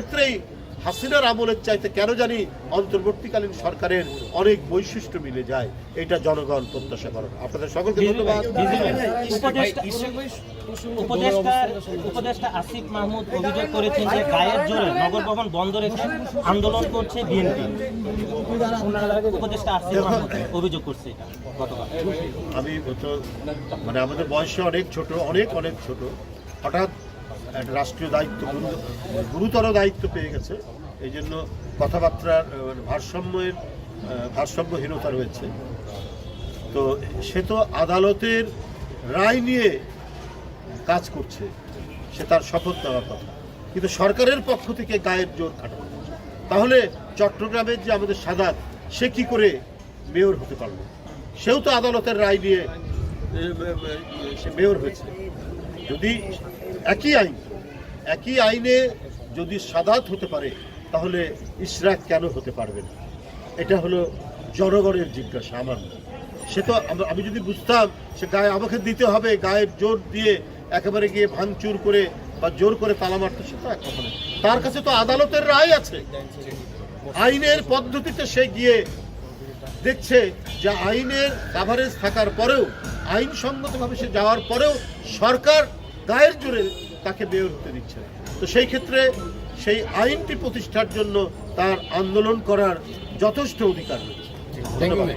ক্ষেত্রেই হাসিনার আমলের চাইতে কেন জানি অন্তর্বর্তীকালীন সরকারের অনেক বৈশিষ্ট্য মিলে যায় এটা জনগণ প্রত্যাশা করেন। আপনাদের সকলকে ধন্যবাদ। উপদেষ্টা আসিফ মাহমুদ অভিযোগ করেছেন যে গায়ের জোরে নগর ভবন বন্ধ রেখে আন্দোলন করছে বিএনপি। উপদেষ্টা আসিফ মাহমুদ অভিযোগ করছে এটা গতকাল। আমি মানে আমাদের বয়সে অনেক ছোট অনেক অনেক ছোট। হঠাৎ একটা রাষ্ট্রীয় দায়িত্ব গুরু- গুরুতর দায়িত্ব পেয়ে গেছে। এই জন্য কথাবার্তার মানে ভারসাম্যের ভারসাম্যহীনতা রয়েছে। তো সে তো আদালতের রায় নিয়ে কাজ করছে। সে তার শপথ নেওয়ার কথা। কিন্তু সরকারের পক্ষ থেকে গায়ের জোর খাটানো তাহলে চট্টগ্রামের যে আমাদের সাদাত, সে কি করে মেয়র হতে পারল? সেও তো আদালতের রায় নিয়ে সে মেয়র হয়েছে। যদি একই আইন, একই আইনে যদি সাদাত হতে পারে, তাহলে ইশরাক কেন হতে পারবে না? এটা হলো জনগণের জিজ্ঞাসা আমার সে তো আমি যদি বুঝতাম, সে গায়ে আমাকে দিতে হবে গায়ের জোর দিয়ে একেবারে গিয়ে ভাঙচুর করে বা জোর করে তালা মারতে, সে তো এক তার কাছে তো আদালতের রায় আছে। আইনের পদ্ধতিতে সে গিয়ে দেখছে যে আইনের কাভারেজ থাকার পরেও আইনসম্মতভাবে সে যাওয়ার পরেও সরকার গায়ের জোরে তাকে বের হতে দিচ্ছে। তো সেই ক্ষেত্রে সেই আইনটি প্রতিষ্ঠার জন্য তার আন্দোলন করার যথেষ্ট অধিকার রয়েছে। ধন্যবাদ।